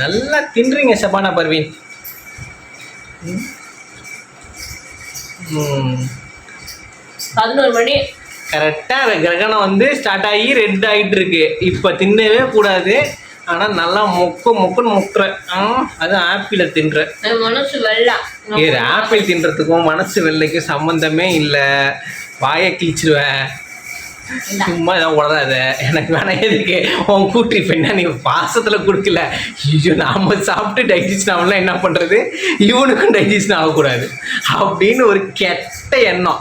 நல்லா தின்றீங்க சபானா பர்வீன். பதினோரு மணி. கரெக்டாக கிரகணம் வந்து ஸ்டார்ட் ஆகி ரெட் ஆகிட்டு இருக்கு இப்போ தின்னவே கூடாது. ஆனால் நல்லா மொக்க மொக்கன்னு ஆ அது ஆப்பிளை தின்ற. என் மனசு வெள்ளா. ஏ ஆப்பிள் தின்றதுக்கும் மனசு வெள்ளைக்கும் சம்மந்தமே இல்லை. வாயை கிழிச்சிருவேன். சும்மா இதான் உளராத எனக்கு வேணாம் எதுக்கு? உன் கூட்டி பெண்ணா நீ பாசத்தில் கொடுக்கல? ஐயோ நாம சாப்பிட்டு டைஜஷன் ஆகலாம் என்ன பண்ணுறது இவனுக்கும் டைஜஷன் ஆகக்கூடாது. அப்படின்னு ஒரு கெட்ட எண்ணம்.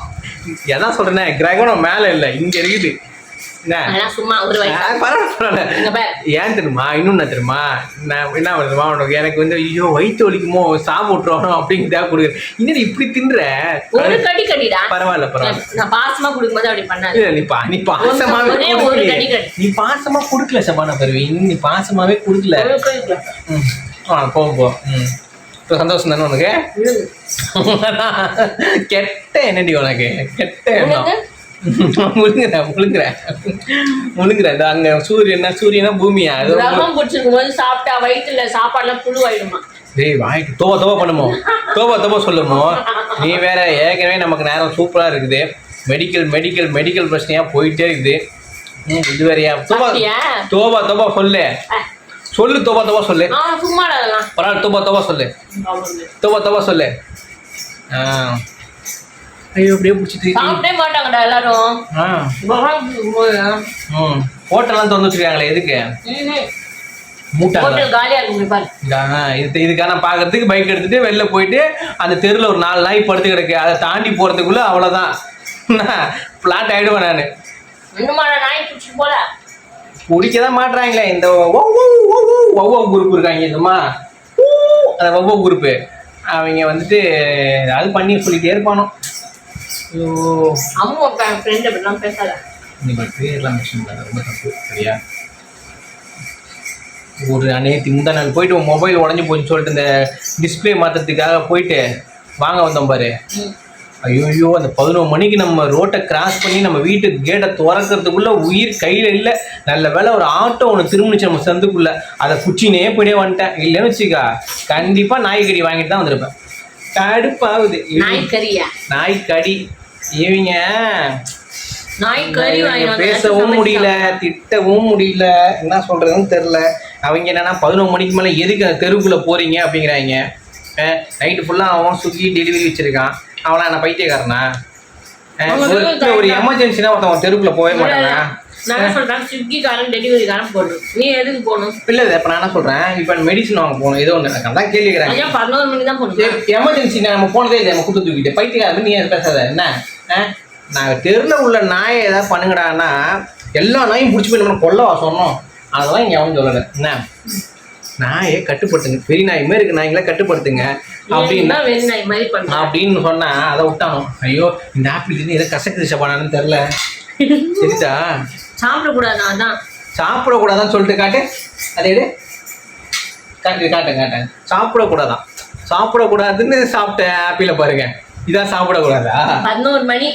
எதான் சொல்கிறேன்னா கிரகணம் மேலே இல்லை இங்கே இருக்குது. சும்மா ஒரு. ஏன் தெரியுமா? இன்னும் என்ன தெரியுமா? நான் என்ன பண்ணுமா உனக்கு எனக்கு வந்து ஐயோ வயிற்று வலிக்குமோ? சாப்பிட்டு விட்டுருவானோ அப்படிங்கிறதா கொடுக்குறேன் இன்னும் இப்படி தின்ற? ஒரு கடி கடிடா பரவாயில்ல பரவாயில்ல. நான் பாசமா கொடுக்கும்போது அப்படி பண்ணாது. இல்ல, நீ பா நீ. நீ பாசமா கொடுக்கல சபானா பருவீன் நீ பாசமாவே கொடுக்கல. ஆ போ போ ம். இப்போ சந்தோஷம் தானே உனக்கு. கெட்ட என்னடி உனக்கு. கெட்ட எண்ணம். உனக்கு? முழுங்குற முழுங்குற முழுங்குற இந்த அங்க சூரியனா சூரியனா பூமியா? அது கிரகம் பிடிச்சிருக்கும் போது சாப்பிட்டா வயிற்றுல சாப்பாடுலாம் புழுவாயிடுமா? டேய் வாய்க்கு தோவா தோவா பண்ணுமோ? தோவா தோவா சொல்லுமோ? நீ வேற ஏற்கனவே நமக்கு நேரம் சூப்பரா இருக்குது. மெடிக்கல் மெடிக்கல் மெடிக்கல் பிரச்சனையா போயிட்டே இருக்குது. இது வேறையா? தோபா? தோபா தோபா சொல்லு. சொல்லு தோபா தோபா சொல்லு. அதெல்லாம். பரவாயில்ல தோபா தோபா சொல்லு. தோபா தோபா சொல்லு. ஆ. ஐயோ அப்படியே பிடிச்சிட்டு சாப்பிட்டே மாட்டாங்கடா எல்லாரும். ஹோட்டல்லாம் திறந்து வச்சிருக்காங்களே எதுக்கு? இதுக்கான பார்க்கறதுக்கு பைக் எடுத்துட்டு வெளில போயிட்டு அந்த தெருவில் ஒரு நாலு நாய் படுத்து கிடக்கு. அதை தாண்டி போகிறதுக்குள்ள அவ்வளோதான் பிளாட் ஆகிடுவேன் நான். இன்னுமாடா நாய் பிடிச்சிட்டு போல. பிடிக்க தான் மாட்டுறாங்களே இந்த ஒவ்வொரு குரூப் இருக்காங்க இந்தம்மா ஊ, அந்த ஒவ்வொரு குரூப்பு. அவங்க வந்துட்டு அது பண்ணி சொல்லிட்டே இருப்பானோ. ஐயோ. அம்மா ஃப்ரெண்ட் அப்படிலாம் பேசாத. நீ பேர்லாம் மென்ஷன் பண்ணாத ரொம்ப தப்பு சரியா? ஒரு அன்னைக்கு முந்தா நாள் போயிட்டு உன் மொபைல் உடஞ்சி போச்சுன்னு சொல்லிட்டு இந்த டிஸ்பிளே மாற்றுறதுக்காக போயிட்டு வாங்க வந்தோம் பாரு. ஐயோ அந்த பதினோரு மணிக்கு நம்ம ரோட்டை கிராஸ் பண்ணி நம்ம வீட்டு கேட்டை திறக்கிறதுக்குள்ள உயிர் கையில் இல்லை. நல்ல வேளை ஒரு ஆட்டோ ஒன்று திரும்பிச்சு நம்ம சந்துக்குள்ள. அதை குச்சினே போயிட்டே வந்துட்டேன். இல்லைன்னு வச்சுக்கா கண்டிப்பாக நாய்கறி வாங்கிட்டு தான் வந்திருப்பேன். கடுப்பாகுது. நாய் கறியா நாய் கடி இவங்க பேசவும் முடியல திட்டவும் முடியல. என்ன சொல்றதுன்னு தெரில அவங்க என்னன்னா பதினொரு மணிக்கு மேலே எதுக்கு அந்த தெருவுக்குள்ள போறீங்க அப்படிங்கிறாங்க. நைட்டு ஃபுல்லாக அவன் சுகி டெலிவரி வச்சிருக்கான். அவனா என்ன பைத்தியக்காரனா? ஒரு எமர்ஜென்சினா ஒருத்தன் தெருவுக்குள்ள போகவே மாட்டானா? நான் சொல்றேன் ஸ்விக்கிக்காரன் டெலிவரிக்காரன் போடுறோம் நீ எதுக்கு போகணும்? இல்லை இப்போ நான் என்ன சொல்றேன்? இப்போ மெடிசன் வாங்க போகணும் ஏதோ ஒன்று எனக்கு அதான் கேள்வி கேட்குறாங்க ஐயா பதினோரு மணி தான் போகணும். எமர்ஜென்சி நம்ம போனதே இல்லை நம்ம கூட்டு தூக்கிட்டு. பைத்தியக்காரன் நீ பேசாத? என்ன? நான் தெருவில் உள்ள நாயை ஏதாவது பண்ணுங்கடான்னா எல்லா நாயும் பிடிச்சி போய் நம்ம கொல்லவா சொன்னோம். அதெல்லாம் இங்கே அவன் சொல்லலை. என்ன? நாயை கட்டுப்படுத்துங்க. பெரிய நாய் மாதிரி இருக்கு நாய்களை கட்டுப்படுத்துங்க. அப்படின்னா அப்படின்னா சொன்னா அதை விட்டானோ? ஐயோ இந்த ஆப்பிள் எதை கசக்கு சப்பானான்னு தெரில சரிதா சாப்பிடக்கூடாது அதான் சாப்பிடக்கூடாதான்னு சொல்லிட்டு காட்டு. அதே. காட்டு காட்டேன் காட்டேன் சாப்பிடக்கூடாதான். சாப்பிடக்கூடாதுன்னு சாப்பிட்ட ஆப்பிள பாருங்க. இதான் சாப்பிடக்கூடாதா? பதினோரு மணி.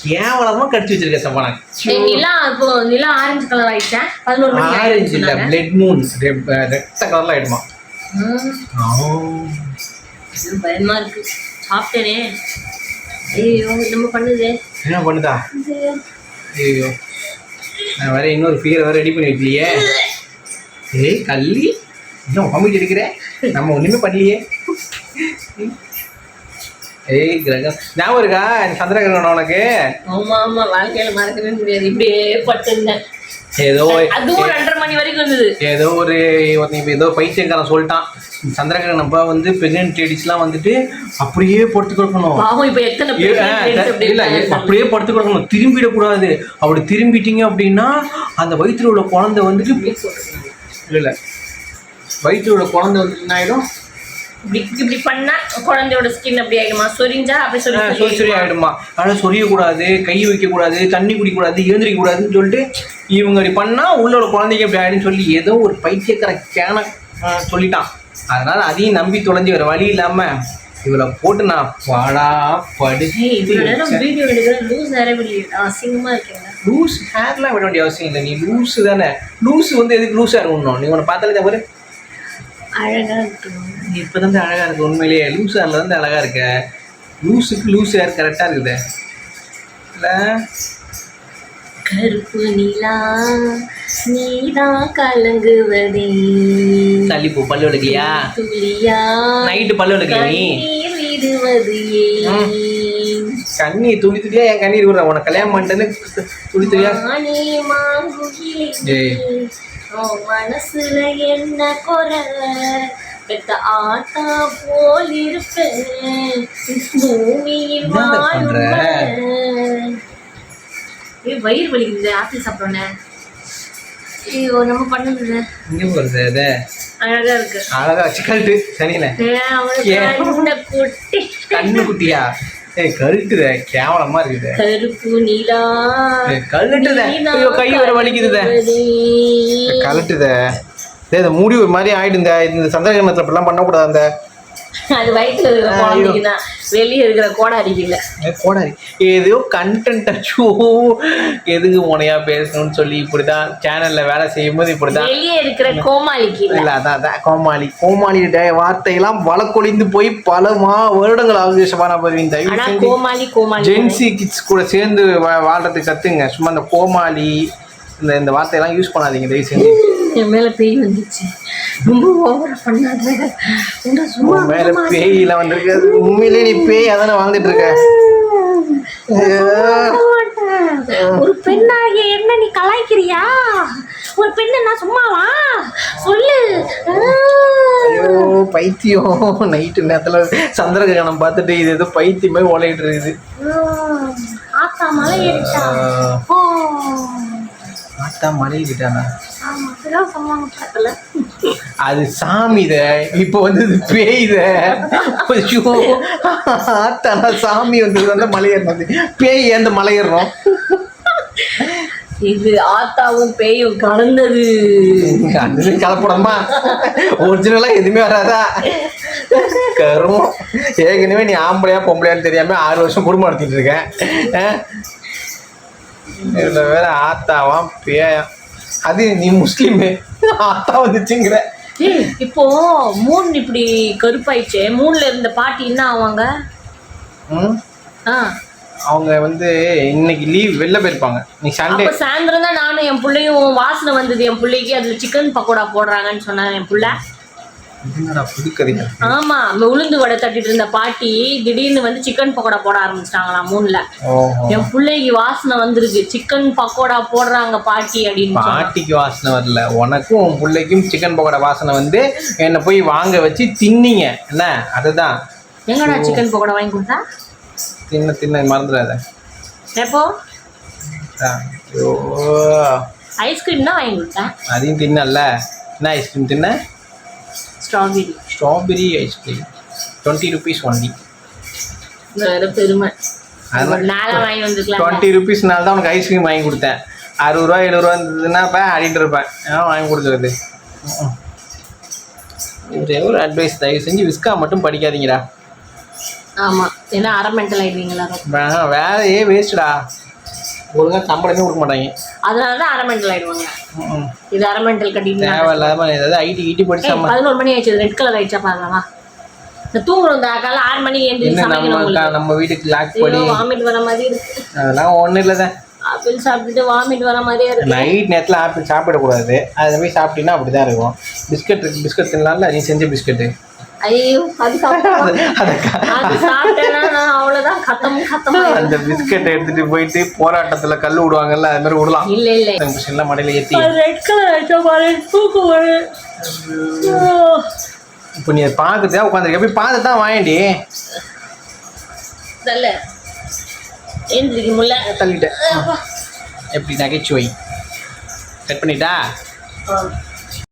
கேவலமா கடிச்சு வச்சிருக்க சப்பானா நிலா இப்போ நிலா ஆரஞ்சு கலர் ஆயிடுச்சேன் பதினோரு மணி ஆரஞ்சு இல்ல பிளட் மூன் ரெட்ட கலர்ல ஆயிடுமா. பயமா இருக்கு. சாப்பிட்டேனே. ஐயோ நம்ம பண்ணுது. என்ன பண்ணுதா? ஐயோ. நான் வேற இன்னொரு ஃபிகர் வேற ரெடி பண்ணி வைக்கலையே. ஏய் கள்ளி. இன்னும் கம்மிட்டு இருக்கிறேன் நம்ம ஒன்றுமே பண்ணலையே. ஏய் கிரகம். ஞாபகம் இருக்கா? சந்திர கிரகணம் உனக்கு? ஆமா ஆமா. வாழ்க்கையில மறக்கவே முடியாது. இப்படியே பட்டிருந்தேன். ஏதோ அதுவும் ரெண்டரை மணி வரைக்கும் இருந்தது. ஏதோ ஒரு ஏதோ பைத்தியக்காரன் சொல்லிட்டான். சந்திர கிரகணப்ப வந்து பிரெக்னென்ட் லேடிஸ்லாம் வந்துட்டு அப்படியே படுத்து கொடுக்கணும். பாவம் இப்ப எத்தனை இல்ல. அப்படியே படுத்து கொடுக்கணும். திரும்பிடக்கூடாது அப்படி திரும்பிட்டீங்க அப்படின்னா அந்த வயிற்றுல உள்ள குழந்தை வந்துட்டு இல்ல இல்ல. வயிற்றுல உள்ள குழந்தை வந்துட்டு என்ன ஆயிடும்? இப்படி இப்படி பண்ணா குழந்தையோட ஸ்கின் அப்படி ஆயிடுமா? சொரிஞ்சா அப்படி சொல்லி சொறி சொறி ஆயிடுமா? ஆனால் சொரியக்கூடாது கை வைக்கக்கூடாது தண்ணி குடிக்கக்கூடாது எழுந்திரிக்க கூடாதுன்னு சொல்லிட்டு இவங்க இப்படி பண்ணா உள்ள உள்ள குழந்தைக்கு அப்படி ஆயிடுன்னு சொல்லி ஏதோ ஒரு பைத்தியக்கார கேன சொல்லிட்டான். அதனால அதையும் நம்பி தொலைஞ்சு வேற வழி இல்லாம இவளை போட்டு நான் பாடா வீடியோ லூஸ் இப்படி அசிங்கமா இருக்கீங்க. லூஸ் ஹேர்லாம் விட வேண்டிய அவசியம் இல்லை. நீ லூஸ் தானே. லூஸ் வந்து எதுக்கு லூஸாக இருக்கணும்? நீ உன்னை பார்த்தாலே தவிர அழகா இருக்கு. இப்போ தான் அழகா இருக்கு. உண்மையிலேயே லூஸ் ஹேர்ல வந்து அழகா இருக்க. லூஸுக்கு லூஸ் ஹேர் கரெக்டாக இருக்குது? இல்லை? கருப்பு நிலா நீதான் கலங்குவதே. சளிப்பூ பல்லு எடுக்கலையா துளியா? நைட்டு பல்லு எடுக்கல நீ? விடுவது ஏன்? கண்ணீர் துளி துளியா என் கண்ணீர் விடுற உனக்கு கல்யாணம் பண்ணிட்டேன்னு துளி துளியா மனசுல என்ன குறை பெத்த ஆத்தா போல் இருப்பேன். பூமியில் வயிறு வலிக்குது. ஆப்பிள் சாப்பிட்டோன்னே ஐயோ நம்ம பண்ணது இங்கே போகிறது அது. அழகா இருக்கு. அழகா கண்ணு குட்டியா ஏய் கழுட்டுத கேவலமா இருக்குது. கருப்பு நிலா ஏய், கழட்டுத ஐயோ கை வர வலிக்குதுத. கழட்டுத டேய் இந்த முடி ஒரு மாதிரி ஆயிடுந்த. இந்த சந்திரகிரகணத்தில் இப்படிலாம் பண்ணக்கூடாது அந்த அது வயிற்றுல இருக்கிற. குழந்தைக்கு தான் வெளியே இருக்கிற கோடாரிக்கு இல்ல போடாது ஏதோ கண்டென்ட் அச்சோ. எதுக்கு உனையா பேசணும்னு சொல்லி இப்படிதான் சேனல்ல வேலை செய்யும்போது இப்படிதான் வெளியே இருக்கிற கோமாளிக்கு. இல்ல அதான் அதான். கோமாளி. கோமாளி வார்த்தையெல்லாம் வழக்கொழிந்து போய் பல மா வருடங்கள் ஆகுது சபானா பதவியின் தயவு கோமாளி கோமாளி. ஜென்சி கிட்ஸ் கூட சேர்ந்து வாழ்றதுக்கு கத்துங்க. சும்மா இந்த கோமாளி இந்த இந்த வார்த்தையெல்லாம் யூஸ் பண்ணாதீங்க தயவு செஞ்சு என் மேல பேய் வந்துச்சு. ரொம்ப ஓவரா பண்ணாத. சும்மா மேல பேயெல்லாம் வந்திருக்கு அது உண்மையிலே நீ பேய் அதானே வாழ்ந்துட்டு இருக்க? ஒரு பெண்ணாகிய என்ன நீ கலாய்க்கிறியா? ஒரு பெண்ணு நான் சும்மாவா? சொல்லு. ஐயோ பைத்தியம். நைட்டு நேரத்துல சந்திரகிரகணம் பார்த்துட்டு இது ஏதோ பைத்தியமே ஓலையிட்டு இருக்குது. ஆத்தா மலை ஏறிட்டா. ஆத்தா மலையிட்டானா ஆமா அப்படிதான் சொன்னாங்க பக்கத்துல. அது சாமித இப்போ வந்து இது பேய்த. ஐயோ ஆத்தானா சாமி வந்தது வந்து மலையேறினது. பேய் ஏந்த மலையேறணும் இது ஆத்தாவும் பேயும் கலந்தது. அது கலப்படமா? ஒரிஜினலா எதுவுமே வராதா? கருமம். ஏற்கனவே நீ ஆம்பளையா பொம்பளையான்னு தெரியாம ஆறு வருஷம் குடும்பம் நடத்திட்டு இருக்கேன். வேற ஆத்தாவாம் பேயாம். அது நீ முஸ்லீமு. ஆத்தா வந்துச்சுங்கிற இப்போ மூணு இப்படி கருப்பாயிடுச்சு. மூணுல இருந்த பாட்டி என்ன ஆவாங்க? அவங்க வந்து இன்னைக்கு லீவ் வெளில போயிருப்பாங்க. நீ சண்டே சாயந்தரம் தான் நானும் என் பிள்ளையும் வாசனை வந்தது. என் பிள்ளைக்கு அதுல சிக்கன் பக்கோடா போடுறாங்கன்னு சொன்னாங்க என் புள்ள. ஆமா இந்த உளுந்து வடை தட்டிட்டு இருந்த பாட்டி திடீர்னு வந்து சிக்கன் பக்கோடா போட ஆரம்பிச்சிட்டாங்களாம் மூணுல. என் பிள்ளைக்கு வாசனை வந்திருக்கு சிக்கன் பக்கோடா போடுறாங்க பாட்டி அப்படின்னு. பாட்டிக்கு வாசனை வரல. உனக்கும் உன் பிள்ளைக்கும் சிக்கன் பக்கோடா வாசனை வந்து என்னை போய் வாங்க வச்சு தின்னீங்க. என்ன? அதுதான். எங்கடா சிக்கன் பக்கோடா வாங்கி கொடுத்தா? தின்ன தின்ன மறந்துடாத. எப்போ? ஐஸ்கிரீம் தான் வாங்கி கொடுத்தேன். அதையும் தின்னல்ல. என்ன ஐஸ்கிரீம் தின்ன? Strawberry strawberry ice cream twenty rupees only வேற பெருமை. டுவெண்ட்டி ருபீஸ்னால தான் உனக்கு ஐஸ்கிரீம் வாங்கி கொடுத்தேன். அறுபது ரூபா எழுபது ரூபா இருந்ததுன்னா இப்போ ஆடிட்டு இருப்பேன். ஏன் வாங்கி கொடுக்குறது. ஒரே ஒரு அட்வைஸ் தயவு செஞ்சு விஸ்கா மட்டும் படிக்காதீங்கடா. ஆமா. ஏன்னா அரை மென்டல் ஆயிடுவீங்க எல்லாரும் வே- வேலையே வேஸ்ட்டுடா ஒழுங்கா சம்பளமே கொடுக்க மாட்டாங்க. அதனாலதான் அரை மென்டல் ஆயிடுவாங்க. இது அரை மென்டல் கட்டிட்டு தேவையில்லாம ஏதாவது ஐடி ஐடி படிச்சு பதினோரு மணி ஆயிடுச்சு ரெட் கலர் ஆயிடுச்சா பாருங்களா இந்த தூங்குறோம் இந்த காலைல ஆறு மணிக்கு எழுந்திரிச்சு நம்ம வீட்டுக்கு லாக் ஐயோ வாமிட் வர மாதிரி இருக்கு. அதெல்லாம் ஒன்றும் இல்லை தான். ஆப்பிள் சாப்பிட்டுட்டு வாமிட் வர மாதிரியே இருக்கு. நைட் நேரத்தில் ஆப்பிள் சாப்பிடக்கூடாது. அது மாதிரி சாப்பிட்டீங்கன்னா அப்படி தான் இருக்கும். பிஸ்கட் இருக்கு பிஸ்கட் தின்னலாம்ல நீ செஞ்ச பிஸ்கட்டு. ஐயோ அது அவ்வளவுதான் கத்தம் கத்தம் அந்த எடுத்துட்டு போயிட்டு போராட்டத்துல கல் விடுவாங்கல்ல அது மாதிரி விடலாம். இல்ல இல்ல. மிஷின்லாம் மடையில ஏற்றி ரெட் கலர் ஆயிடுச்சா பாரு ஐயோ. இப்போ நீ பார்த்துட்டா உட்காந்துருக்க. போய் பார்த்து தான் வாங்கடி நல்ல எந்திரிக்க முடியல. தள்ளிட்டேன் எப்படி நகைச்சுவை? கட் பண்ணிட்டா.